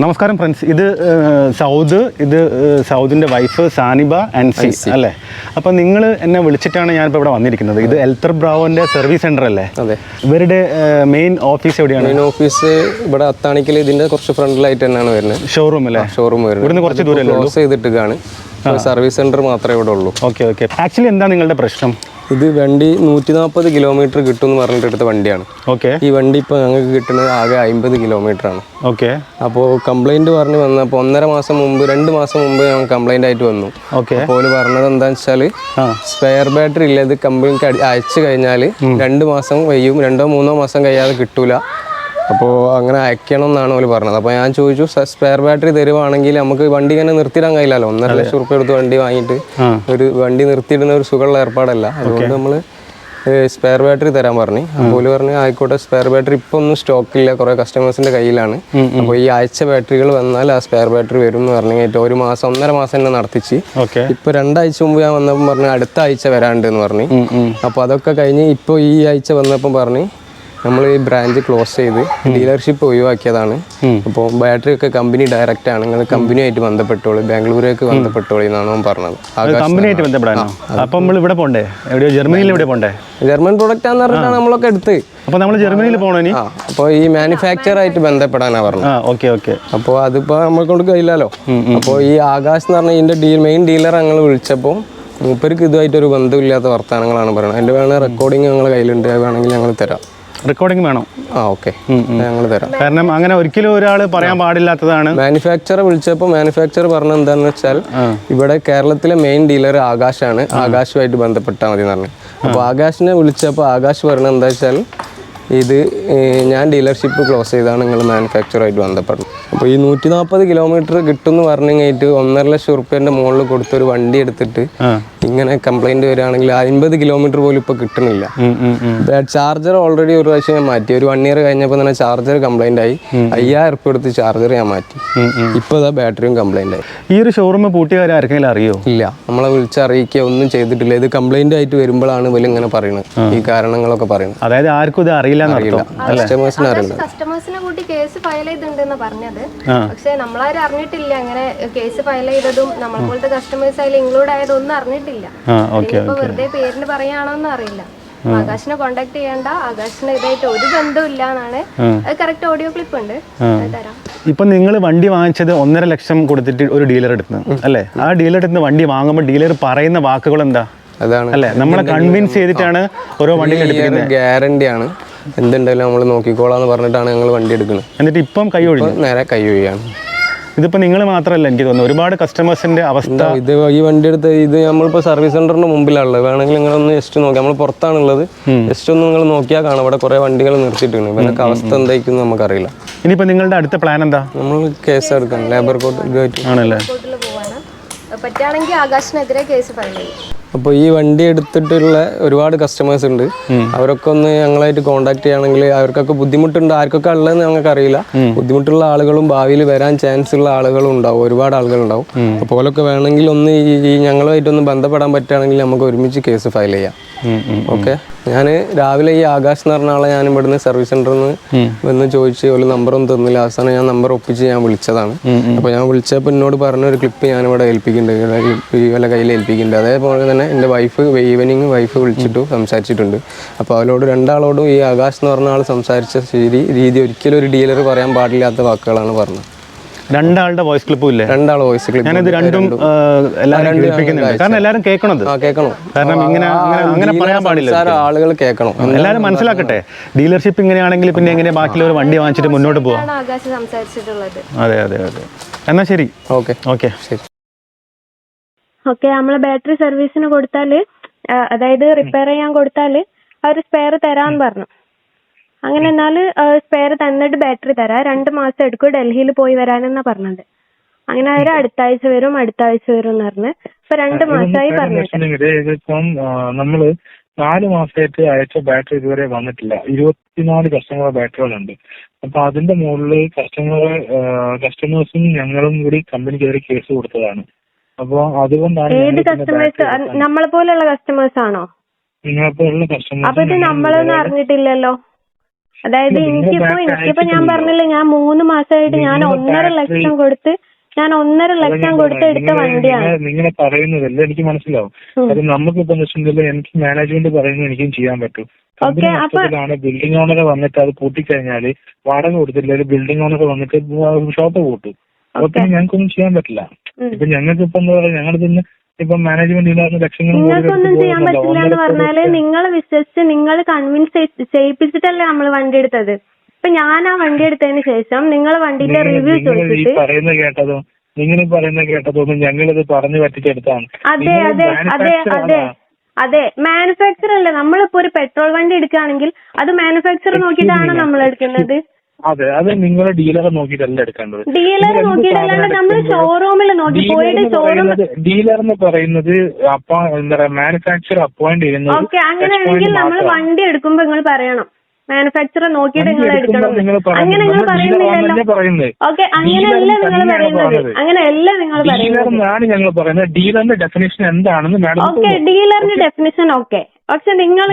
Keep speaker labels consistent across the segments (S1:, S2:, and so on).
S1: നമസ്കാരം ഫ്രണ്ട്സ് ഇത് സൗദ് ഇത് സൗദിന്റെ സൗദിന്റെ വൈഫ് സാനിബ ആൻഡ് സി അല്ലേ? അപ്പോൾ നിങ്ങൾ എന്നെ വിളിച്ചിട്ടാണ് ഞാനിപ്പോൾ ഇവിടെ വന്നിരിക്കുന്നത്. ഇത് എൽത്തർ ബ്രാവോന്റെ സർവീസ് സെന്റർ അല്ലേ?
S2: അതെ.
S1: ഇവരുടെ മെയിൻ ഓഫീസ് എവിടെയാണ്?
S2: മെയിൻ ഓഫീസ് ഇവിടെ അത്താണിക്കൽ ഇതിന്റെ കുറച്ച് ഫ്രണ്ടിലായിട്ട് തന്നെയാണ് വരുന്നത്.
S1: ഷോറൂം അല്ലേ?
S2: ഷോറൂം വരുന്നത്.
S1: ഇവിടുന്ന് കുറച്ച് ദൂരം
S2: ക്ലോസ് ചെയ്തിട്ടാണ് സർവീസ് സെന്റർ മാത്രമേ ഇവിടെ ഉള്ളൂ.
S1: ഓക്കെ ഓക്കെ ആക്ച്വലി എന്താണ് നിങ്ങളുടെ പ്രശ്നം?
S2: ഇത് വണ്ടി നൂറ്റി നാൽപ്പത് കിലോമീറ്റർ കിട്ടും എന്ന് പറഞ്ഞിട്ട് എടുത്ത വണ്ടിയാണ്.
S1: ഓക്കെ.
S2: ഈ വണ്ടി ഇപ്പോൾ ഞങ്ങൾക്ക് കിട്ടുന്നത് ആകെ അമ്പത് കിലോമീറ്റർ ആണ്.
S1: ഓക്കെ.
S2: അപ്പോ കംപ്ലൈന്റ് പറഞ്ഞ് വന്നപ്പോൾ ഒന്നര മാസം മുമ്പ് രണ്ട് മാസം മുമ്പ് ഞങ്ങൾ കംപ്ലൈന്റ് ആയിട്ട് വന്നു.
S1: ഓക്കെ.
S2: അപ്പോൾ ഓൽ പറഞ്ഞത് എന്താണെന്ന് വെച്ചാൽ സ്പെയർ ബാറ്ററി ഇല്ല ഇത് കമ്പനിക്ക് അയച്ചു കഴിഞ്ഞാൽ രണ്ട് മാസം കഴിയും രണ്ടോ മൂന്നോ മാസം കഴിയാതെ കിട്ടൂല. അപ്പോൾ അങ്ങനെ അയക്കണം എന്നാണ് അവർ പറഞ്ഞത്. അപ്പോൾ ഞാൻ ചോദിച്ചു സ്പെയർ ബാറ്ററി തരുവാണെങ്കിൽ നമുക്ക് വണ്ടി ഇങ്ങനെ നിർത്തിയിടാൻ കഴിയില്ലല്ലോ. ഒന്നര ലക്ഷം റുപ്യ എടുത്ത് വണ്ടി വാങ്ങിയിട്ട് ഒരു വണ്ടി നിർത്തിയിടുന്ന ഒരു സുഖമുള്ള ഏർപ്പാടല്ല. അതുകൊണ്ട് നമ്മൾ സ്പെയർ ബാറ്ററി തരാൻ പറഞ്ഞു. അപ്പോൾ പറഞ്ഞു ആയിക്കോട്ടെ സ്പെയർ ബാറ്ററി ഇപ്പോൾ ഒന്നും സ്റ്റോക്ക് ഇല്ല. കുറേ കസ്റ്റമേഴ്സിന്റെ കയ്യിലാണ്. അപ്പോൾ ഈ ആഴ്ച ബാറ്ററികൾ വന്നാൽ ആ സ്പെയർ ബാറ്ററി വരും എന്ന് പറഞ്ഞു കഴിഞ്ഞാൽ ഒരു മാസം ഒന്നര മാസം തന്നെ നടത്തിച്ച്. ഇപ്പൊ രണ്ടാഴ്ച മുമ്പ് ഞാൻ വന്നപ്പോൾ പറഞ്ഞു അടുത്ത ആഴ്ച വരാണ്ട് എന്ന് പറഞ്ഞു അപ്പോൾ അതൊക്കെ കഴിഞ്ഞ് ഇപ്പോൾ ഈ ആഴ്ച വന്നപ്പോൾ പറഞ്ഞ് നമ്മൾ ഈ ബ്രാഞ്ച് ക്ലോസ് ചെയ്ത് ഡീലർഷിപ്പ് ഒഴിവാക്കിയതാണ്. അപ്പോൾ ബാറ്ററി ഒക്കെ കമ്പനി ഡയറക്റ്റ് ആണ്. നിങ്ങൾ കമ്പനിയായിട്ട് ബന്ധപ്പെട്ടോളൂ ബാംഗ്ലൂരേക്ക് ബന്ധപ്പെട്ടോളൂ എന്നാണ് അവൻ പറഞ്ഞത്.
S1: കമ്പനിയായിട്ട് ബന്ധപ്പെടാനോ? അപ്പൊ നമ്മൾ ഇവിടെ പോണ്ടേ? എവിടെയോ ജർമ്മനിയിൽ ഇവിടെ പോണ്ടേ?
S2: ജർമ്മൻ പ്രൊഡക്റ്റ് ആണെന്ന് പറഞ്ഞിട്ടാണ് നമ്മളൊക്കെ എടുത്ത്.
S1: അപ്പൊ നമ്മൾ ജർമ്മനിയിൽ പോകണോ
S2: അപ്പോൾ ഈ മാനുഫാക്ചർ ആയിട്ട് ബന്ധപ്പെടാനാണ്
S1: പറഞ്ഞു ഓക്കെ ഓക്കെ.
S2: അപ്പോൾ അതിപ്പോൾ നമ്മളെ കൊണ്ട് കഴിയില്ലല്ലോ. അപ്പോൾ ഈ ആകാശ് എന്ന് പറഞ്ഞ ഇതിന്റെ ഡീൽ മെയിൻ ഡീലർ ഞങ്ങൾ വിളിച്ചപ്പോൾ മൂപ്പർക്ക് ഇതുമായിട്ടൊരു ബന്ധമില്ലാത്ത വർത്തമാനങ്ങളാണ് പറയുന്നത് അതിന്റെ വേണമെങ്കിൽ റെക്കോർഡിങ് ഞങ്ങളുടെ കയ്യിലുണ്ട്. വേണമെങ്കിൽ ഞങ്ങൾ തരാം.
S1: റെക്കോർഡിംഗ് വേണം.
S2: ആ ഓക്കെ. ഞങ്ങൾ തരാം.
S1: കാരണം അങ്ങനെ ഒരിക്കലും ഒരാൾ പറയാൻ പാടില്ലാത്തതാണ്.
S2: മാനുഫാക്ചർ വിളിച്ചപ്പോൾ മാനുഫാക്ചർ പറഞ്ഞത് എന്താണെന്ന് വെച്ചാൽ ഇവിടെ കേരളത്തിലെ മെയിൻ ഡീലർ ആകാശാണ്. ആകാശുമായിട്ട് ബന്ധപ്പെട്ടാൽ മതി എന്ന് പറഞ്ഞു അപ്പോൾ ആകാശിനെ വിളിച്ചപ്പോൾ ആകാശ് പറഞ്ഞത് എന്താ വെച്ചാൽ ഇത് ഞാൻ ഡീലർഷിപ്പ് ക്ലോസ് ചെയ്താണ് നിങ്ങൾ മാനുഫാക്ചറുമായിട്ട് ബന്ധപ്പെടുന്നത്. അപ്പോൾ ഈ നൂറ്റി നാൽപ്പത് കിലോമീറ്റർ കിട്ടുമെന്ന് പറഞ്ഞു കഴിഞ്ഞിട്ട് ഒന്നര ലക്ഷം റുപ്യേന്റെ മുകളിൽ കൊടുത്തൊരു വണ്ടി എടുത്തിട്ട് ഇങ്ങനെ കംപ്ലൈന്റ് വരികയാണെങ്കിൽ അൻപത് കിലോമീറ്റർ പോലും ഇപ്പോൾ കിട്ടണില്ല. ചാർജർ ഓൾറെഡി ഒരു പ്രാവശ്യം ഞാൻ മാറ്റി. ഒരു വൺ ഇയർ കഴിഞ്ഞപ്പോൾ തന്നെ ചാർജർ കംപ്ലൈന്റ് ആയി. അയ്യായിരം റുപ്യ എടുത്ത് ചാർജർ ഞാൻ മാറ്റി. ഇപ്പോൾ ഇതാ ബാറ്ററിയും കംപ്ലൈന്റ് ആയി.
S1: ഈ ഒരു ഷോറൂം പൂട്ടിയവരെ ആർക്കെങ്കിലും അറിയോ?
S2: ഇല്ല. നമ്മളെ വിളിച്ച് അറിയിക്കുക ഒന്നും ചെയ്തിട്ടില്ല. ഇത് കംപ്ലൈന്റ് ആയിട്ട് വരുമ്പോഴാണ് ഇവരിങ്ങനെ പറയുന്നത് ഈ കാരണങ്ങളൊക്കെ പറയുന്നത്
S1: അതായത് ആർക്കും ഇത് അറിയില്ല
S2: കസ്റ്റമേഴ്സിന് അറിയില്ല.
S3: കസ്റ്റമേഴ്സിനെ കൂട്ടി കേസ് ഫയൽ ചെയ്തിട്ടുണ്ടെന്ന് പറഞ്ഞത്.
S1: ആ.
S3: പക്ഷെ നമ്മളാരും അറിഞ്ഞിട്ടില്ല. അങ്ങനെ കേസ് ഫയൽ ചെയ്തതും നമ്മളെ പോലത്തെ കസ്റ്റമേഴ്സ് അതിൽ ഇൻക്ലൂഡ് ആയതൊന്നും അറിഞ്ഞിട്ടില്ല. ഇപ്പൊ വെറുതെ പേരിന് പറയാണോന്ന് അറിയില്ല. ആകാശിനെ കോണ്ടാക്ട് ചെയ്യണ്ട. ആകാശിന് ഇതായിട്ട് ഒരു ബന്ധവും ഇല്ല എന്നാണ്. അത് കറക്റ്റ് ഓഡിയോ ക്ലിപ്പ് ഉണ്ട്. തരാം.
S1: ഇപ്പൊ നിങ്ങൾ വണ്ടി വാങ്ങിച്ചത് ഒന്നര ലക്ഷം കൊടുത്തിട്ട് ഒരു ഡീലർ എടുത്തു അല്ലേ? ആ ഡീലർ എടുത്ത് വണ്ടി വാങ്ങുമ്പോൾ ഡീലർ പറയുന്ന വാക്കുകൾ എന്താ?
S2: അതാണ്.
S1: അല്ലേ? നമ്മളെ കൺവിൻസ് ചെയ്തിട്ടാണ് ഓരോ വണ്ടി എടുപ്പിക്കുന്നത്.
S2: ഗ്യാരണ്ടി ആണ്. എന്തുണ്ടായാലും നമ്മൾ നോക്കിക്കോളാന്ന് പറഞ്ഞിട്ടാണ് ഞങ്ങൾ വണ്ടി എടുക്കുന്നത്
S1: എന്നിട്ട് ഇപ്പം കൈ ഒഴിഞ്ഞു?
S2: നേരെ കൈ ഒഴിയാണ്.
S1: ഇതിപ്പോ നിങ്ങൾ മാത്രമല്ല എനിക്ക് തോന്നുന്നു. ഒരുപാട് കസ്റ്റമേഴ്സിന്റെ അവസ്ഥ
S2: ഇത് ഈ വണ്ടി എടുത്ത് ഇത് നമ്മളിപ്പോൾ സർവീസ് സെന്ററിന്റെ മുമ്പിലാണുള്ളത് വേണമെങ്കിൽ നിങ്ങളൊന്ന് ജസ്റ്റ് നോക്കി. നമ്മൾ പുറത്താണുള്ളത്. ജസ്റ്റ് ഒന്ന് നിങ്ങൾ നോക്കിയാൽ കാണാം. ഇവിടെ കുറേ വണ്ടികൾ നിർത്തിയിട്ടുണ്ട്. ഇവനൊക്കെ അവസ്ഥ എന്തായിരിക്കും നമുക്കറിയില്ല.
S1: ഇനിയിപ്പോ നിങ്ങളുടെ അടുത്ത പ്ലാൻ എന്താ?
S2: നമ്മൾ കേസ് എടുക്കണം. ലേബർ കോർട്ട്
S1: ആണല്ലേ?
S3: പറ്റുകയാണെങ്കിൽ ആകാശിനെതിരെ കേസ് ഫയൽ ചെയ്യും.
S2: അപ്പോൾ ഈ വണ്ടി എടുത്തിട്ടുള്ള ഒരുപാട് കസ്റ്റമേഴ്സ് ഉണ്ട്. അവരൊക്കെ ഒന്ന് ഞങ്ങളായിട്ട് കോൺടാക്ട് ചെയ്യുകയാണെങ്കിൽ അവർക്കൊക്കെ ബുദ്ധിമുട്ടുണ്ട്. ആർക്കൊക്കെ ഉള്ളതെന്ന് ഞങ്ങൾക്ക് അറിയില്ല. ബുദ്ധിമുട്ടുള്ള ആളുകളും ഭാവിയിൽ വരാൻ ചാൻസ് ഉള്ള ആളുകളും ഉണ്ടാവും. ഒരുപാട് ആളുകളുണ്ടാവും. അപ്പോൾ ഓലൊക്കെ വേണമെങ്കിൽ ഒന്ന് ഈ ഞങ്ങളുമായിട്ടൊന്ന് ബന്ധപ്പെടാൻ പറ്റുകയാണെങ്കിൽ നമുക്ക് ഒരുമിച്ച് കേസ് ഫയൽ ചെയ്യാം. ഓക്കെ ഞാൻ രാവിലെ ഈ ആകാശ് എന്ന് പറഞ്ഞ ആളെ ഞാൻ ഇവിടുന്ന് സർവീസ് സെന്ററിൽ നിന്ന് വന്ന് ചോദിച്ച് ഒരു നമ്പറൊന്നും തന്നില്ല. അവസാനം ഞാൻ നമ്പർ ഒപ്പിച്ച് ഞാൻ വിളിച്ചതാണ്. അപ്പോൾ ഞാൻ വിളിച്ചപ്പോൾ എന്നോട് പറഞ്ഞ ഒരു ക്ലിപ്പ് ഞാനിവിടെ ഏൽപ്പിക്കുന്നുണ്ട്. ഈ വല്ല കയ്യിൽ ഏൽപ്പിക്കുന്നുണ്ട് അതേപോലെ തന്നെ എന്റെ വൈഫ് ഈവനിങ് വൈഫ് വിളിച്ചിട്ടു സംസാരിച്ചിട്ടുണ്ട്. അപ്പോൾ അവരോട് രണ്ടാളോടും ഈ ആകാശ് എന്ന് പറഞ്ഞ ആൾ സംസാരിച്ച ശരി രീതി ഒരിക്കലും ഒരു ഡീലർ പറയാൻ പാടില്ലാത്ത വാക്കുകളാണ് പറഞ്ഞത്.
S1: രണ്ടാളുടെ വോയിസ് ക്ലിപ്പും ഇല്ലേ?
S2: രണ്ടാൾ വോയിസ് ക്ലിപ്പ്
S1: ഞാനിത് രണ്ടും എല്ലാവരും കേൾപ്പിക്കുന്നുണ്ട്. കാരണം എല്ലാവരും കേൾക്കണത്.
S2: കേൾക്കണം.
S1: കാരണം ഇങ്ങനെ അങ്ങനെ പറയാൻ പാടില്ല
S2: ആളുകൾ കേൾക്കണം.
S1: എല്ലാവരും മനസ്സിലാക്കട്ടെ. ഡീലർഷിപ്പ് ഇങ്ങനെയാണെങ്കിൽ പിന്നെ എങ്ങനെ ബാക്കിയുള്ളവർ വണ്ടി വാങ്ങിച്ചിട്ട് മുന്നോട്ട് പോവാം?
S3: ആകാശ് സംസാരിച്ചിട്ടുള്ളത്.
S1: അതെ അതെ അതെ. എന്നാ ശരി.
S2: ഓക്കെ.
S1: ഓക്കെ.
S2: ശരി.
S4: ഓക്കെ നമ്മളെ ബാറ്ററി സർവീസിന് കൊടുത്താൽ അതായത് റിപ്പയർ ചെയ്യാൻ കൊടുത്താൽ അവർ സ്പെയർ തരാന്ന് പറഞ്ഞു. അങ്ങനെ എന്നാൽ സ്പെയർ തന്നിട്ട് ബാറ്ററി തരാ. രണ്ട് മാസം എടുക്കും ഡൽഹിയിൽ പോയി വരാനെന്നാ പറഞ്ഞത്. അങ്ങനെ അവർ അടുത്ത ആഴ്ച വരും അടുത്ത ആഴ്ച വരും എന്ന് പറഞ്ഞ് ഇപ്പൊ രണ്ട് മാസമായി പറഞ്ഞിട്ട്
S5: ഇതിപ്പം നമ്മൾ നാല് മാസമായിട്ട് അയച്ച ബാറ്ററി ഇതുവരെ വന്നിട്ടില്ല. ഇരുപത്തിനാല് കസ്റ്റമർ ബാറ്ററികളുണ്ട് അപ്പൊ അതിന്റെ മുകളിൽ കസ്റ്റമർ കസ്റ്റമേഴ്സും ഞങ്ങളും കൂടി കമ്പനിക്കെതിരെ കേസ് കൊടുത്തതാണ്. അപ്പൊ അതുകൊണ്ടാണ്
S4: ഏത് കസ്റ്റമേഴ്സ് നമ്മളെ പോലുള്ള കസ്റ്റമേഴ്സ് ആണോ?
S5: നിങ്ങളെപ്പോലുള്ള കസ്റ്റമേഴ്സ്
S4: അപ്പൊ ഇത് നമ്മളൊന്നും അറിഞ്ഞിട്ടില്ലല്ലോ. അതായത് എനിക്കിപ്പോ എനിക്കിപ്പോ ഞാൻ. പറഞ്ഞില്ലേ ഞാൻ മൂന്ന് മാസമായിട്ട് ഞാൻ ഒന്നര ലക്ഷം കൊടുത്ത് ഞാൻ ഒന്നര ലക്ഷം കൊടുത്ത് എടുത്ത വണ്ടിയാണ്.
S5: നിങ്ങളെ പറയുന്നതല്ല എനിക്ക് മനസ്സിലാവും. നമുക്ക് നമുക്കിപ്പോ വെച്ചിട്ടുണ്ടെങ്കിൽ എനിക്ക് മാനേജ്മെന്റ് പറയുന്നത് എനിക്കും ചെയ്യാൻ പറ്റും.
S4: അപ്പൊ-
S5: ബിൽഡിംഗ് ഓണർ വന്നിട്ട് അത് പൂട്ടിക്കഴിഞ്ഞാൽ വാടക കൊടുത്തില്ലെങ്കിൽ ബിൽഡിംഗ് ഓണർ വന്നിട്ട് ഷോപ്പ് പൂട്ടും. അപ്പൊ പിന്നെ ഞങ്ങൾക്കൊന്നും ചെയ്യാൻ പറ്റില്ല. ഇപ്പൊ ഞങ്ങൾക്ക് ഇപ്പൊ എന്താ പറയാ ഞങ്ങൾ തന്നെ ഇപ്പൊ മാനേജ്മെന്റ് ലക്ഷങ്ങൾ
S4: നിങ്ങൾക്കൊന്നും ചെയ്യാൻ പറ്റില്ല എന്ന് പറഞ്ഞാൽ നിങ്ങൾ വിശ്വസിച്ച് നിങ്ങൾ കൺവിൻസ് ചെയ്യിപ്പിച്ചിട്ടല്ലേ നമ്മൾ വണ്ടി എടുത്തത്. ഇപ്പൊ ഞാൻ ആ വണ്ടി എടുത്തതിന് ശേഷം നിങ്ങൾ വണ്ടിന്റെ റിവ്യൂ ചോദിച്ചിട്ട്
S5: പറയുന്നത് കേട്ടതോ നിങ്ങൾ പറയുന്ന പറയുന്നത് കേട്ടതൊന്നും ഞങ്ങളിത് പറഞ്ഞു പറ്റിച്ചെടുത്താണ്
S4: അതെ അതെ അതെ അതെ? അതെ. മാനുഫാക്ചർ അല്ലേ നമ്മളിപ്പോ ഒരു പെട്രോൾ വണ്ടി എടുക്കുകയാണെങ്കിൽ അത് മാനുഫാക്ചർ നോക്കിയിട്ടാണ് നമ്മൾ എടുക്കുന്നത്.
S5: അതെ അത് നിങ്ങൾ ഡീലറെ നോക്കിയിട്ടല്ല എടുക്കേണ്ടത്.
S4: നോക്കിയിട്ടല്ലാണ്ട് നമ്മൾ ഷോറൂമിൽ നോക്കി പോയിട്ട് ഷോറൂം
S5: പറയുന്നത് ഡീലർ എന്ന് പറയുന്നത് അപ്പൊ എന്താ പറയാ മാനുഫാക്ചർ അപ്പോയിന്റ് ചെയ്യുന്നത്
S4: ഓക്കെ അങ്ങനെയാണെങ്കിൽ നമ്മൾ വണ്ടി എടുക്കുമ്പോ നിങ്ങൾ പറയണം. മാനുഫാക്ചർ നോക്കിയിട്ട് നിങ്ങൾ എടുക്കണം.
S5: നിങ്ങൾ
S4: അങ്ങനെ നിങ്ങൾ പറയുന്നില്ലല്ലോ. ഓക്കെ അങ്ങനെയല്ല നിങ്ങൾ പറയുന്നത്. അങ്ങനെയല്ല നിങ്ങൾ
S5: ഡീലർ
S4: പറയുന്നത്.
S5: എന്നാണ് ഞങ്ങൾ പറയുന്നത്. ഡീലറിന്റെ ഡെഫിനേഷൻ എന്താണെന്ന് മാഡം
S4: ഓക്കെ ഡീലറിന്റെ ഡെഫിനിഷൻ ഓക്കെ. പക്ഷെ നിങ്ങൾ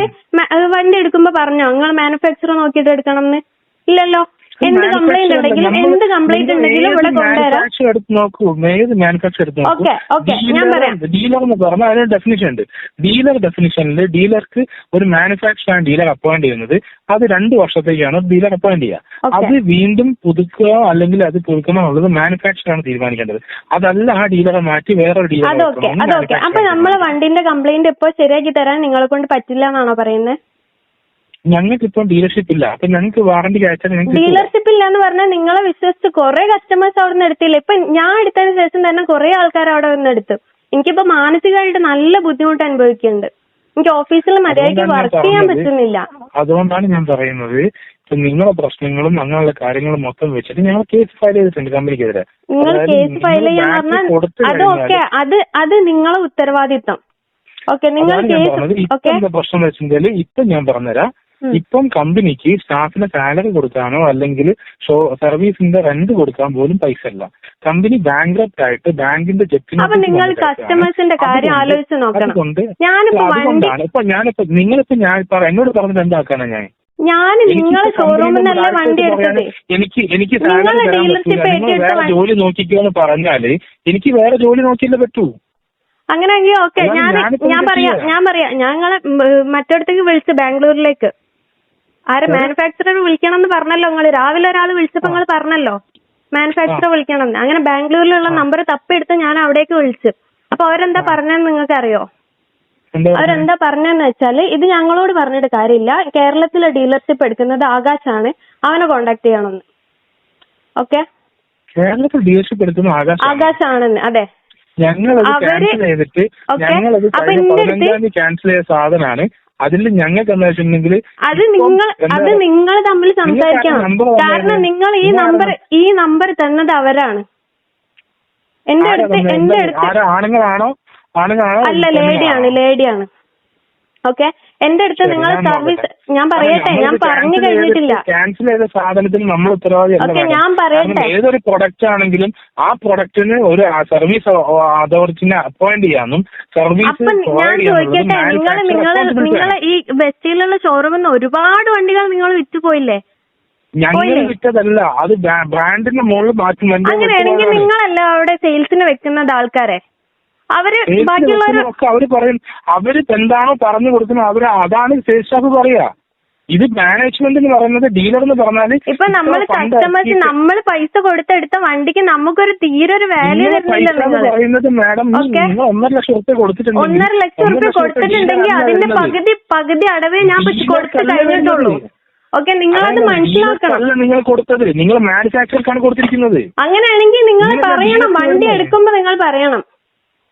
S4: വണ്ടി എടുക്കുമ്പോ പറഞ്ഞോ നിങ്ങൾ മാനുഫാക്ചർ നോക്കിയിട്ട് എടുക്കണം എന്ന് ഇല്ലല്ലോ. എന്ത് കംപ്ലൈന്റ് ഉണ്ടെങ്കിലും എന്ത് കംപ്ലൈന്റ് ഉണ്ടെങ്കിലും ഇവിടെ കൊണ്ടുവരാം.
S5: എടുത്ത് നോക്കൂ. ഏത് മാനുഫാക്ചർ എടുത്ത് നോക്കൂ.
S4: Okay okay. ഞാൻ പറയാം.
S5: ഡീലർ എന്ന് പറഞ്ഞാൽ അതിന് ഡെഫിനിഷൻ ഉണ്ട്. ഡീലർ ഡെഫിനിഷനിൽ ഡീലർക്ക് ഒരു മാനുഫാക്ചർ ആണ് ഡീലർ അപ്പോയിന്റ് ചെയ്യുന്നത്. അത് രണ്ട് വർഷത്തേക്കാണ് ഡീലർ അപ്പോയിന്റ് ചെയ്യുക. അത് വീണ്ടും പുതുക്കുക അല്ലെങ്കിൽ അത് പുതുക്കണോ എന്നുള്ളത് മാനുഫാക്ചർ ആണ് തീരുമാനിക്കേണ്ടത്. അതല്ല ആ ഡീലറെ മാറ്റി വേറൊരു ഡീലർ
S4: അതൊക്കെ അതൊക്കെ. അപ്പൊ നമ്മളെ വണ്ടിന്റെ കംപ്ലൈന്റ് ഇപ്പൊ ശരിയാക്കി തരാൻ നിങ്ങളെ കൊണ്ട് പറ്റില്ല എന്നാണോ പറയുന്നത്
S5: ഞങ്ങൾക്ക് ഇപ്പം ഡീലർഷിപ്പ് ഇല്ല. അപ്പൊ ഞങ്ങൾക്ക് വാറണ്ടി അയച്ചാൽ ഞങ്ങൾക്ക്.
S4: ഡീലർഷിപ്പ് ഇല്ല എന്ന് പറഞ്ഞാൽ നിങ്ങളെ വിശ്വസിച്ച് കുറെ കസ്റ്റമേഴ്സ് അവിടെ നിന്ന് എടുത്തില്ല? ഇപ്പൊ ഞാൻ എടുത്തതിന് ശേഷം തന്നെ കുറെ ആൾക്കാർ അവിടെ വന്ന് എടുത്തു. എനിക്കിപ്പോ മാനസികമായിട്ട് നല്ല ബുദ്ധിമുട്ട് അനുഭവിക്കുന്നുണ്ട്. എനിക്ക് ഓഫീസിൽ മര്യാദയ്ക്ക്
S5: അതുകൊണ്ടാണ്
S4: വർക്ക് ചെയ്യാൻ
S5: പറഞ്ഞത്.
S4: പറ്റുന്നില്ല.
S5: അതുകൊണ്ടാണ് ഞാൻ പറയുന്നത്. ഇപ്പൊ നിങ്ങളുടെ പ്രശ്നങ്ങളും അങ്ങനെയുള്ള കാര്യങ്ങളും മൊത്തം വെച്ചിട്ട് ഞങ്ങൾ കേസ് ഫയൽ ചെയ്തിട്ടുണ്ട് കമ്പനിക്കെതിരെ.
S4: നിങ്ങൾ
S5: അതായത്
S4: കേസ്
S5: നിങ്ങൾ
S4: ഫയൽ ചെയ്യാൻ
S5: ബാക്കി
S4: പറഞ്ഞാൽ
S5: കൊടുത്തു
S4: അതൊക്കെ
S5: കഴിഞ്ഞാൽ
S4: അത് അത് നിങ്ങളെ ഉത്തരവാദിത്വം ഓക്കെ നിങ്ങൾ
S5: അതാണ് ഞാൻ പറഞ്ഞത്.
S4: കേസ്
S5: ഇപ്പൊ
S4: ഓക്കെ
S5: എന്താ പ്രശ്നം എന്ന് വെച്ചാൽ ഇപ്പൊ ഞാൻ പറഞ്ഞുതരാം. ഇപ്പം കമ്പനിക്ക് സ്റ്റാഫിന് സാലറി കൊടുക്കാനോ അല്ലെങ്കിൽ ഷോ സർവീസിന്റെ റെന്റ് കൊടുക്കാൻ പോലും പൈസ ഇല്ല കമ്പനി ബാങ്ക് ആയിട്ട് ബാങ്കിന്റെ അതുകൊണ്ട് അതുകൊണ്ടാണ് ഇപ്പൊ ഞാനിപ്പോ നിങ്ങളിപ്പോ ഞാൻ എന്നോട് പറഞ്ഞിട്ട് എന്താക്കാനാ ഞാൻ?
S4: ഞാൻ നിങ്ങളെ ഷോറൂമിൽ നിന്നല്ല വണ്ടി എടുത്തത്.
S5: എനിക്ക് എനിക്ക് വേറെ ജോലി നോക്കിക്കോന്ന് പറഞ്ഞാൽ എനിക്ക് വേറെ ജോലി നോക്കിയല്ലേ പറ്റൂ.
S4: അങ്ങനെയെങ്കിൽ ഓക്കെ. ഞാൻ ഞാൻ പറയാ.
S5: പറയാം
S4: ഞാൻ പറയാം. ഞങ്ങളെ മറ്റിടത്തേക്ക് വിളിച്ച് ബാംഗ്ലൂരിലേക്ക്. ആരെ മാനുഫാക്ചറർ വിളിക്കണം എന്ന് പറഞ്ഞല്ലോ നിങ്ങൾ രാവിലെ ഒരാൾ വിളിച്ചപ്പോ നിങ്ങൾ പറഞ്ഞല്ലോ. മാനുഫാക്ചറർ വിളിക്കണം എന്ന് അങ്ങനെ ബാംഗ്ലൂരിലുള്ള നമ്പർ തപ്പെടുത്ത് ഞാൻ അവിടേക്ക് വിളിച്ചു. അപ്പൊ അവരെന്താ പറഞ്ഞെന്ന് നിങ്ങൾക്ക് അറിയോ അവരെന്താ പറഞ്ഞെന്ന് വെച്ചാൽ ഇത് ഞങ്ങളോട് പറഞ്ഞിട്ട് കാര്യമില്ല. കേരളത്തിലെ ഡീലർഷിപ്പ് എടുക്കുന്നത് ആകാശാണ്. അവനെ കോണ്ടാക്ട് ചെയ്യണമെന്ന്. ഓക്കെ
S5: കേരളത്തിൽ ഡീലർഷിപ്പ് എടുക്കുന്ന ആകാശം
S4: ആകാശാണെന്ന്. അതെ. അവർ
S5: ക്യാൻസൽ ചെയ്തിട്ട്
S4: അപ്പൊ എന്റെ അടുത്ത്
S5: ക്യാൻസൽ ചെയ്ത സാധനമാണ് അതിൽ ഞങ്ങൾക്ക് എന്താ വെച്ചിട്ടുണ്ടെങ്കിൽ
S4: അത് നിങ്ങൾ അത് നിങ്ങൾ തമ്മിൽ സംസാരിക്കണം. കാരണം നിങ്ങൾ ഈ നമ്പർ ഈ നമ്പർ തന്നത് അവരാണ്. എന്റെ അടുത്ത് എന്റെ അടുത്ത്
S5: ആരാ? ആണുങ്ങളാണോ? ആണുങ്ങളാണോ?
S4: അല്ല ലേഡിയാണ് ലേഡിയാണ്. ഓക്കെ? എന്റെ അടുത്ത് നിങ്ങൾ സർവീസ് ഞാൻ പറയട്ടെ ഞാൻ പറഞ്ഞു കഴിഞ്ഞിട്ടില്ല.
S5: ക്യാൻസൽ ചെയ്ത സാധനത്തിന് നമ്മൾ
S4: ഓക്കെ. ഞാൻ പറയട്ടെ.
S5: കാരണം ഏതൊരു പ്രൊഡക്റ്റ് ആണെങ്കിലും ആ പ്രൊഡക്റ്റിന് ഒരു സർവീസ് അതോറിറ്റിനെ അപ്പോയിന്റ് ചെയ്യാനും സർവീസ്
S4: അപ്പൊ ഞാൻ ചോദിക്കട്ടെ നിങ്ങൾ നിങ്ങൾ നിങ്ങൾ ഈ വെസ്റ്റിലുള്ള ഷോറൂമിൽ നിന്ന് ഒരുപാട് വണ്ടികൾ നിങ്ങൾ വിറ്റുപോയില്ലേ
S5: ഞങ്ങൾ
S4: പോയില്ലേ?
S5: വിറ്റതല്ല അത് ബ്രാൻഡിന്റെ മുകളിൽ മാറ്റി
S4: അങ്ങനെയാണെങ്കിൽ നിങ്ങളല്ല അവിടെ സെയിൽസിന് വെക്കുന്നത് ആൾക്കാരെ.
S5: അവർ അവർ പറയും അവർ എന്താണോ പറഞ്ഞു കൊടുക്കുന്നത് അവർ അതാണ് സെയിൽസ് സ്റ്റാഫ് പറയാ ഇത് മാനേജ്മെന്റ് എന്ന് പറയുന്നത് ഡീലർ എന്ന് പറഞ്ഞാൽ
S4: ഇപ്പൊ നമ്മൾ കസ്റ്റമേഴ്സ് നമ്മൾ പൈസ കൊടുത്തെടുത്ത വണ്ടിക്ക് നമുക്കൊരു തീരെ ഒരു വാല്യൂ
S5: പറയുന്നത് മാഡം ഒന്നര ലക്ഷം റുപ്യ കൊടുത്തിട്ടുണ്ട്.
S4: ഒന്നര ലക്ഷം റുപ്യ കൊടുത്തിട്ടുണ്ടെങ്കിൽ അതിന്റെ പകുതി പകുതി അടവേ ഞാൻ കൊടുത്ത് കഴിഞ്ഞിട്ടുള്ളൂ. ഓക്കെ നിങ്ങൾ
S5: അത്
S4: മനസ്സിലാക്കണം.
S5: നിങ്ങൾ കൊടുത്തത്. നിങ്ങൾ മാനുഫാക്ചർക്കാണ് കൊടുത്തിരിക്കുന്നത്.
S4: അങ്ങനെയാണെങ്കിൽ നിങ്ങൾ പറയണം. വണ്ടി? എടുക്കുമ്പോ നിങ്ങൾ പറയണം.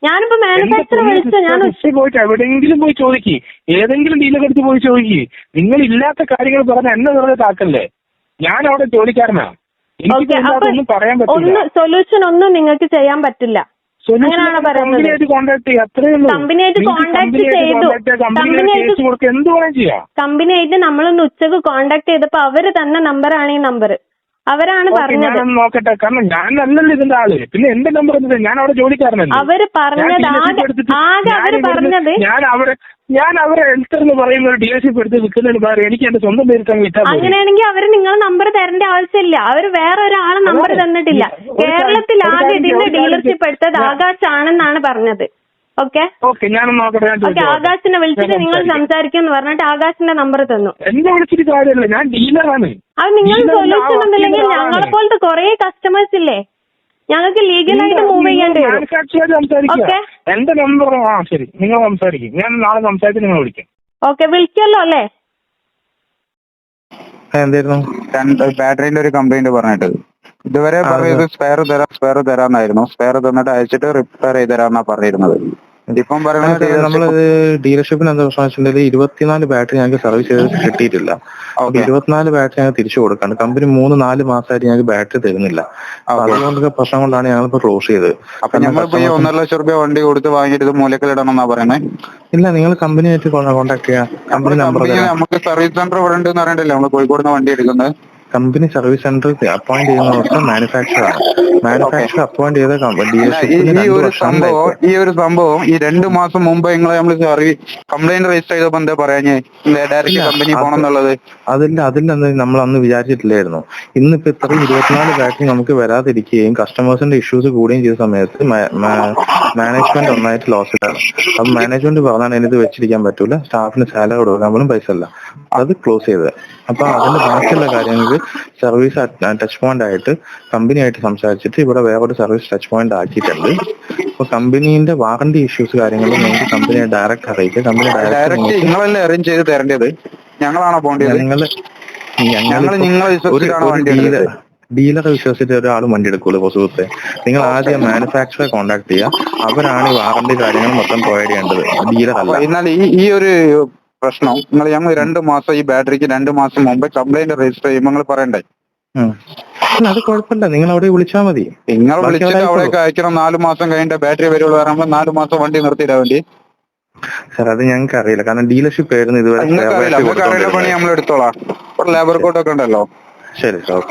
S4: ഞാനിപ്പോ മാനുഫാക്ചർ
S5: പൊന്നു
S4: ഞാൻ
S5: പോയിട്ട് എവിടെയെങ്കിലും പോയി ചോദിക്ക്. ഏതെങ്കിലും ഡീലർ എടുത്ത് പോയി ചോദിക്ക്. നിങ്ങൾ ഇല്ലാത്ത കാര്യങ്ങൾ പറഞ്ഞ എന്നെ വെറുതെ താക്കല്ലേ? ഞാൻ അവിടെ ജോലിക്കാരനാ ഇല്ലാത്തൊന്നും പറയാൻ
S4: ഒന്ന്
S5: പറ്റില്ല
S4: സൊല്യൂഷൻ ഒന്നും നിങ്ങൾക്ക് ചെയ്യാൻ പറ്റില്ല?
S5: കമ്പനിയായിട്ട് കോണ്ടാക്ട്
S4: ചെയ്തു. കമ്പനിയായിട്ട് നമ്മളൊന്ന് ഉച്ചയ്ക്ക് കോണ്ടാക്ട് ചെയ്തപ്പോ അവർ തന്ന നമ്പറാണ് ഈ നമ്പർ അവരാണ് പറഞ്ഞത്.
S5: ഞാനൊന്ന് നോക്കട്ടെ. കാരണം ഞാനല്ലല്ലോ ഇതിന്റെ ആൾ. പിന്നെ എന്റെ നമ്പർ എന്തിനാ ഞാൻ അവിടെ ജോലിക്കാരനല്ലേ
S4: അവർ
S5: ഞാൻ
S4: പറഞ്ഞത് ആകെ ആകെ
S5: ഞാൻ അവർ
S4: പറഞ്ഞത്
S5: ഞാൻ അവരെ ഞാൻ അവരെ എൽത്തർ എന്ന് പറയുന്ന ഒരു ഡീലർഷിപ്പ് എടുത്ത് വിൽക്കുന്നതിന് പകരം എനിക്ക് എന്റെ സ്വന്തം പേര് വിറ്റാൽ പോരെ.
S4: അങ്ങനെയാണെങ്കിൽ അവർ നിങ്ങളെ നമ്പർ തരേണ്ട ആവശ്യമില്ല. അവർ വേറെ ഒരാളെ നമ്പർ
S5: അതെ.
S4: തന്നിട്ടില്ല.
S5: ഒരു കാര്യം-
S4: കേരളത്തിൽ
S5: ഒരു
S4: ആകെ
S5: കാര്യം-
S4: ഇതിന്റെ
S5: ഒരു
S4: ഡീലർഷിപ്പ് എടുത്തത് ആകാശാണെന്നാണ് പറഞ്ഞത്. ഓക്കെ?
S5: ഓക്കെ ഞാൻ നോക്കട്ടെ ഞാൻ
S4: ഓക്കെ ആകാശിനെ വിളിച്ചിട്ട്
S5: ഞാൻ
S4: നിങ്ങൾ
S5: സംസാരിക്കാം.
S4: സംസാരിക്കും പറഞ്ഞിട്ട് ആകാശിന്റെ നമ്പർ തന്നു.
S5: എന്നെ വിളിച്ചിട്ട് കാര്യമില്ല ഞാൻ ഡീലറാണ്.
S4: അത് നിങ്ങൾ സൊല്യൂഷൻ
S5: ആ
S4: ഉണ്ടല്ലെങ്കിൽ
S5: വക്കീൽ
S4: ഞങ്ങളെ പോലത്തെ കുറെ കസ്റ്റമേഴ്സ് ഇല്ലേ? ഞങ്ങൾക്ക് ലീഗലായിട്ട് മൂവ് ചെയ്യേണ്ടി വരും
S5: മാനുഫാക്ചർ സംസാരിക്കുക.
S4: ഓക്കെ.
S5: എന്റെ നമ്പർ ആ ശരി. നിങ്ങൾ സംസാരിക്കും. ഞാൻ നാളെ സംസാരിച്ച് നിങ്ങളെ വിളിക്കാം.
S4: ഓക്കെ വിളിക്കല്ലോ അല്ലേ?
S2: എന്തായിരുന്നു?
S6: ബാറ്ററിന്റെ ഒരു കംപ്ലൈന്റ് പറഞ്ഞിട്ട്. ഇതുവരെ പറയുന്നത് സ്പെയർ തരാം സ്പെയർ തരാന്നായിരുന്നു. സ്പെയർ തന്നിട്ട് അയച്ചിട്ട് റിപ്പയർ ചെയ്ത് തരാന്നാ പറഞ്ഞിരുന്നത്. പറയുന്നത്
S7: നമ്മൾ ഡീലർഷിപ്പിന് എന്താ പ്രശ്നം വെച്ചിട്ടുണ്ടെങ്കിൽ ഇരുപത്തിനാല് ബാറ്ററി ഞങ്ങൾക്ക് സർവീസ് ചെയ്ത് കിട്ടിയിട്ടില്ല. അപ്പൊ. ഇരുപത്തിനാല് ബാറ്ററി ഞങ്ങൾ തിരിച്ചു കൊടുക്കാണ്ട് കമ്പനി മൂന്ന് നാല് മാസമായിട്ട് ഞങ്ങൾക്ക് ബാറ്ററി തരുന്നില്ല. അപ്പൊ. അതുകൊണ്ടൊക്കെ പ്രശ്നം കൊണ്ടാണ് ഞങ്ങൾ ഇപ്പൊ ക്ലോസ് ചെയ്ത്
S6: അപ്പൊ ഞങ്ങളിപ്പോ ഈ ഒന്നര ലക്ഷം രൂപ വണ്ടി കൊടുത്ത് വാങ്ങിയിട്ട് മൂലക്കലിടണമെന്നാ പറയുന്നത്
S7: ഇല്ല നിങ്ങൾ കമ്പനിയായിട്ട് കോൺടാക്ട് ചെയ്യാം. കമ്പനി നമ്പർ
S6: നമുക്ക് സർവീസ് സെന്റർ ഇവിടെ ഉണ്ട് എന്ന് അറിയണ്ടല്ലേ. നമ്മൾ കോഴിക്കോട് നിന്ന് വണ്ടി എടുക്കുന്നത്.
S7: കമ്പനി സർവീസ് സെന്ററിൽ അപ്പോയിന്റ് ചെയ്യുന്നവർക്ക് മാനുഫാക്ചർ ആണ്. മാനുഫാക്ചർ അപ്പോയിന്റ് ചെയ്ത
S6: കമ്പനി ഈ ഒരു സംഭവം ഈ ഒരു സംഭവം ഈ രണ്ട് മാസം മുമ്പ് നിങ്ങളെ നമ്മൾ സർവീസ് കംപ്ലൈന്റ് രജിസ്റ്റർ ചെയ്തപ്പോ എന്താ പറയാഞ്ഞേ? ഡയറക്റ്റ് കമ്പനി
S7: പോണെന്നുള്ളത്
S6: പോകണം എന്നുള്ളത്
S7: അതില്ല അതില്ലെന്ന് നമ്മൾ അന്ന് വിചാരിച്ചിട്ടില്ലായിരുന്നു. ഇന്നിപ്പോ ഇത്രയും ഇരുപത്തിനാല് ബാറ്ററി നമുക്ക് വരാതിരിക്കുകയും കസ്റ്റമേഴ്സിന്റെ ഇഷ്യൂസ് കൂടുകയും ചെയ്ത സമയത്ത് മാനേജ്മെന്റ് ഒന്നായിട്ട് ലോസിലാണ് അപ്പൊ മാനേജ്മെന്റ് പറഞ്ഞാണ് എനിക്ക് വെച്ചിരിക്കാൻ പറ്റൂല. സ്റ്റാഫിന് സാലറി കൊടുക്കാൻ പോലും പൈസ അല്ല അത് ക്ലോസ് ചെയ്തത്. അപ്പൊ അതിന്റെ ബാക്കിയുള്ള കാര്യങ്ങൾക്ക് സർവീസ് ടച്ച് പോയിന്റ് ആയിട്ട് കമ്പനിയായിട്ട് സംസാരിച്ചിട്ട് ഇവിടെ വേറൊരു സർവീസ് ടച്ച് പോയിന്റ് ആക്കിയിട്ടുണ്ട്. അപ്പൊ കമ്പനീന്റെ വാറണ്ടി ഇഷ്യൂസ് കാര്യങ്ങളും നിങ്ങൾക്ക് കമ്പനിയെ ഡയറക്റ്റ് അറിയിക്കുക കമ്പനി
S6: ഡയറക്റ്റ് നിങ്ങളല്ലേ അറേഞ്ച് ചെയ്ത് തരേണ്ടത്? ഞങ്ങളാണോ പോകേണ്ടത്?
S7: നിങ്ങൾ
S6: ഞങ്ങൾ നിങ്ങളെ വിശ്വസിച്ചിട്ടാണ്
S7: ഡീലറെ വിശ്വസിച്ചിട്ട് ഒരാൾ വണ്ടി എടുക്കൂല സുഹൃത്തെ. നിങ്ങൾ ആദ്യം മാനുഫാക്ചറെ കോൺടാക്ട് ചെയ്യുക. അവരാണ് ഈ വാറണ്ടി കാര്യങ്ങൾ മൊത്തം പ്രൊവൈഡ് ചെയ്യേണ്ടത്. ഡീലർ അല്ല.
S6: എന്നാൽ ഈ ഈ ഒരു പ്രശ്നം. നിങ്ങൾ ഞങ്ങൾ രണ്ട് മാസം ഈ ബാറ്ററിക്ക് രണ്ട് മാസം മുമ്പ് കംപ്ലൈന്റ് രജിസ്റ്റർ ചെയ്യുമ്പോൾ നിങ്ങൾ പറയണ്ടേ?
S7: അത് കുഴപ്പമില്ല. നിങ്ങൾ അവിടെ വിളിച്ചാൽ മതി.
S6: നിങ്ങൾ
S7: വിളിച്ചാൽ
S6: വിളിച്ചിട്ട് അവിടേക്ക് അയക്കണം. നാല് മാസം കഴിഞ്ഞിട്ട് ബാറ്ററി വരുള്ളൂ പറയുമ്പോൾ നാല് മാസം വണ്ടി നിർത്തിയിടാൻ വേണ്ടി?
S7: സാർ അത് ഞങ്ങൾക്ക് അറിയില്ല. കാരണം ഡീലർഷിപ്പ് ആയിരുന്നു ഇതുവരെ
S6: അറിയില്ല. പണി നമ്മൾ എടുത്തോളാം ഇവിടെ ലേബർ കോട്ടൊക്കെ ഉണ്ടല്ലോ.
S7: ശരി സാർ